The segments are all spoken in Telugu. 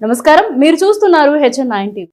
నమస్కారం. మీరు చూస్తున్నారు హెచ్ఎన్ నైన్ టీవీ.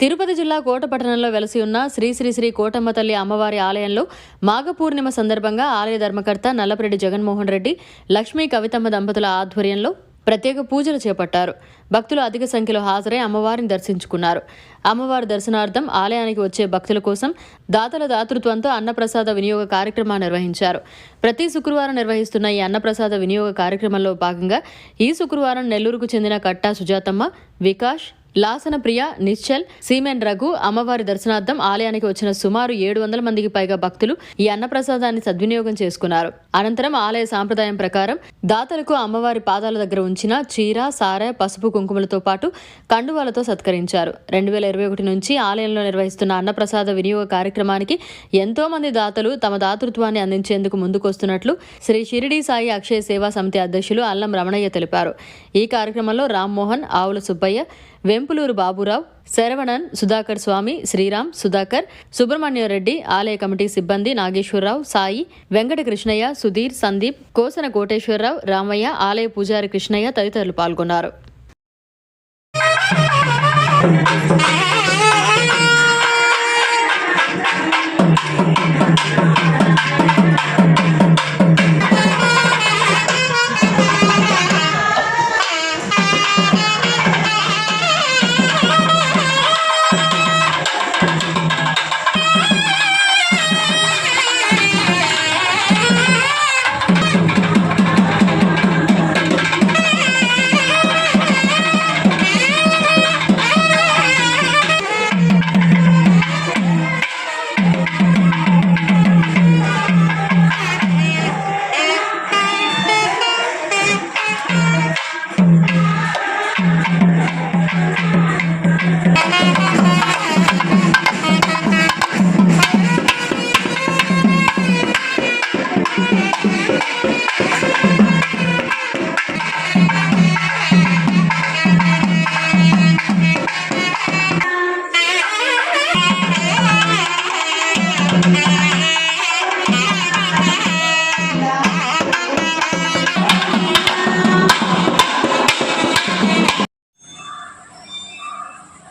తిరుపతి జిల్లా కోట పట్టణంలో వెలసి ఉన్న శ్రీ శ్రీ శ్రీ కోటమ్మ తల్లి అమ్మవారి ఆలయంలో మాఘ పూర్ణిమ సందర్భంగా ఆలయ ధర్మకర్త నల్లపరెడ్డి జగన్మోహన్ రెడ్డి లక్ష్మీ కవితమ్మ దంపతుల ఆధ్వర్యంలో ప్రత్యేక పూజలు చేపట్టారు. భక్తులు అధిక సంఖ్యలో హాజరై అమ్మవారిని దర్శించుకున్నారు. అమ్మవారి దర్శనార్థం ఆలయానికి వచ్చే భక్తుల కోసం దాతల దాతృత్వంతో అన్నప్రసాద వినియోగ కార్యక్రమాన్ని నిర్వహించారు. ప్రతి శుక్రవారం నిర్వహిస్తున్న ఈ అన్నప్రసాద వినియోగ కార్యక్రమంలో భాగంగా ఈ శుక్రవారం నెల్లూరుకు చెందిన కట్టా సుజాతమ్మ వికాష్ లాసన ప్రియ నిశ్చల్ సీమెన్ రఘు అమ్మవారి దర్శనార్థం ఆలయానికి వచ్చిన సుమారు ఏడు వందల మందికి పైగా భక్తులు ఈ అన్నప్రసాదాన్ని సద్వినియోగం చేసుకున్నారు. అనంతరం ఆలయ సాంప్రదాయం ప్రకారం దాతలకు అమ్మవారి పాదాల దగ్గర ఉంచిన చీర సారె పసుపు కుంకుమలతో పాటు కండువాలతో సత్కరించారు. రెండు వేల ఇరవై ఒకటి నుంచి ఆలయంలో నిర్వహిస్తున్న అన్నప్రసాద వినియోగ కార్యక్రమానికి ఎంతో మంది దాతలు తమ దాతృత్వాన్ని అందించేందుకు ముందుకొస్తున్నట్లు శ్రీ షిరిడి సాయి అక్షయ సేవా సమితి అధ్యక్షులు అల్లం రమణయ్య తెలిపారు. ఈ కార్యక్రమంలో రామ్మోహన్ ఆవుల సుబ్బయ్య వెంపులూరు బాబురావు శరవణన్ సుధాకర్ స్వామి శ్రీరామ్ సుధాకర్ సుబ్రహ్మణ్యరెడ్డి ఆలయ కమిటీ సిబ్బంది నాగేశ్వరరావు సాయి వెంకట కృష్ణయ్య సుధీర్ సందీప్ కోసన కోటేశ్వరరావు రామయ్య ఆలయ పూజారి కృష్ణయ్య తదితరులు పాల్గొన్నారు.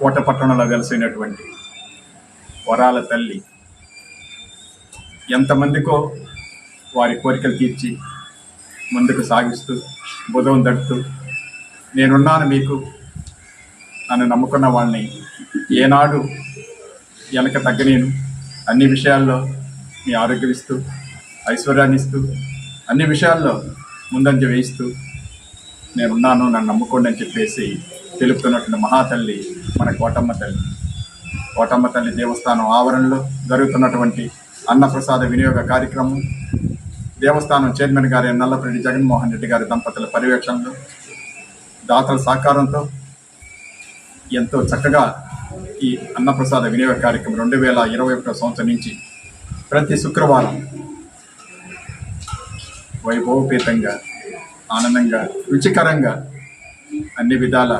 కోట పట్టణంలో వెలసైనటువంటి వరాల తల్లి ఎంతమందికో వారి కోరికలు తీర్చి ముందుకు సాగిస్తూ బుధం దట్టుతూ నేనున్నాను మీకు నన్ను నమ్ముకున్న వాళ్ళని ఏనాడు వెనక తగ్గనేను. అన్ని విషయాల్లో మీ ఆరోగ్యం ఇస్తూ ఐశ్వర్యాన్ని ఇస్తూ అన్ని విషయాల్లో ముందంజ వేయిస్తూ నేనున్నాను నన్ను నమ్ముకోండి అని చెప్పేసి తెలుపుతున్నటువంటి మహాతల్లి మన కోటమ్మ తల్లి. కోటమ్మ తల్లి దేవస్థానం ఆవరణలో జరుగుతున్నటువంటి అన్నప్రసాద వినియోగ కార్యక్రమం. దేవస్థానం చైర్మన్ గారి నల్లపరెడ్డి జగన్మోహన్ రెడ్డి గారి దంపతుల పర్యవేక్షణలో దాతల సహకారంతో ఎంతో చక్కగా ఈ అన్నప్రసాద వినియోగ కార్యక్రమం రెండు వేల ఇరవై ఒకటో సంవత్సరం నుంచి ప్రతి శుక్రవారం వైభవపేతంగా ఆనందంగా రుచికరంగా అన్ని విధాల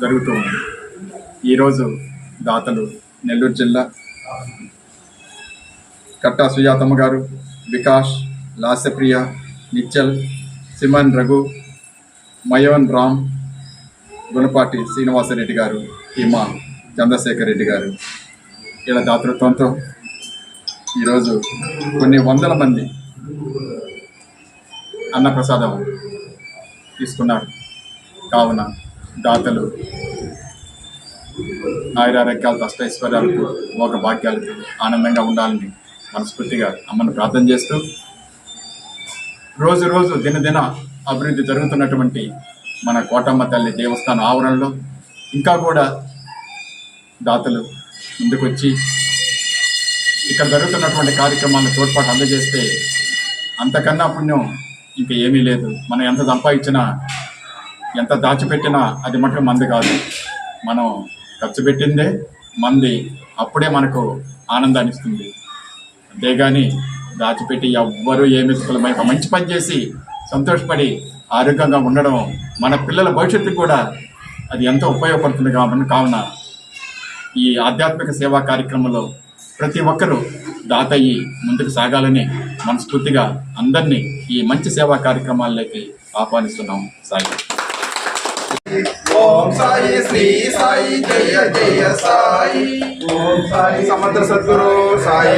జరుగుతూ ఉంది ఈరోజు దాతలు నెల్లూరు జిల్లా కట్టా సుజాతమ్మ గారు వికాష్ లాస్యప్రియ నిచ్చల్ సిమన్ రఘు మయోన్ రామ్ గుణపాటి శ్రీనివాసరెడ్డి గారు హిమా చంద్రశేఖర్ రెడ్డి గారు. ఇలా దాతృత్వంతో ఈరోజు కొన్ని వందల మంది అన్నప్రసాదం తీసుకున్నారు. కావున దాతలు. ఆయురారోగ్యాలతో అష్టైశ్వర్యాలతో ఒక భాగ్యాలకు ఆనందంగా ఉండాలని మనస్ఫూర్తిగా అమ్మను ప్రార్థన చేస్తూ రోజు రోజు దినదిన అభివృద్ధి జరుగుతున్నటువంటి మన కోటమ్మ తల్లి దేవస్థాన ఆవరణలో ఇంకా కూడా దాతలు ముందుకొచ్చి ఇక్కడ జరుగుతున్నటువంటి కార్యక్రమాలను తోడ్పాటు అందజేస్తే అంతకన్నా పుణ్యం ఇంకా ఏమీ లేదు. మనం ఎంత సంపాదించినా ఎంత దాచిపెట్టినా అది మటుకు మంది కాదు. మనం ఖర్చు పెట్టిందే మంది. అప్పుడే మనకు ఆనందాన్ని ఇస్తుంది. అంతేగాని దాచిపెట్టి ఎవ్వరూ ఏమి సులభమై ఒక మంచి పని చేసి సంతోషపడి ఆరోగ్యంగా ఉండడం మన పిల్లల భవిష్యత్తుకు కూడా అది ఎంతో ఉపయోగపడుతుంది కాబట్టి కావున ఈ ఆధ్యాత్మిక సేవా కార్యక్రమంలో ప్రతి ఒక్కరూ దాతయ్యి ముందుకు సాగాలని మనస్ఫూర్తిగా అందరినీ ఈ మంచి సేవా కార్యక్రమాల్లోకి ఆహ్వానిస్తున్నాం. సాయి. ओम साई श्री साई, जय जय साई ओम साई समर्थ सद्गुरु साई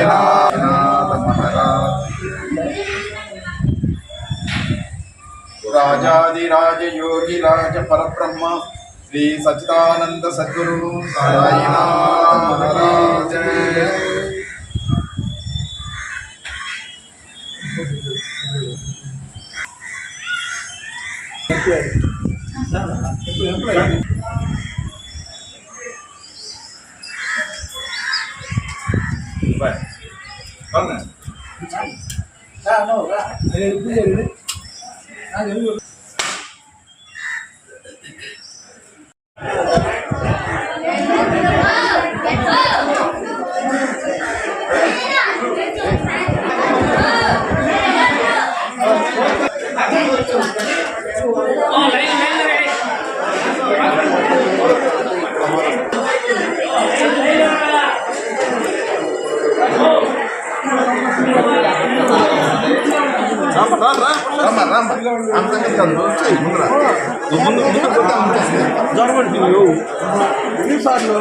राजाधिराज योगी राज परब्रह्म श्री सचिदानंद सद्गुरु साईनाथ Thank you. பாரு பாருங்க. కాదు నువ్వు చెయ్యి ముందర నువ్వు ముందు ముందు పోతే అంతేస్తుంది ఎన్నిసార్లు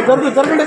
జరుగు జరగండి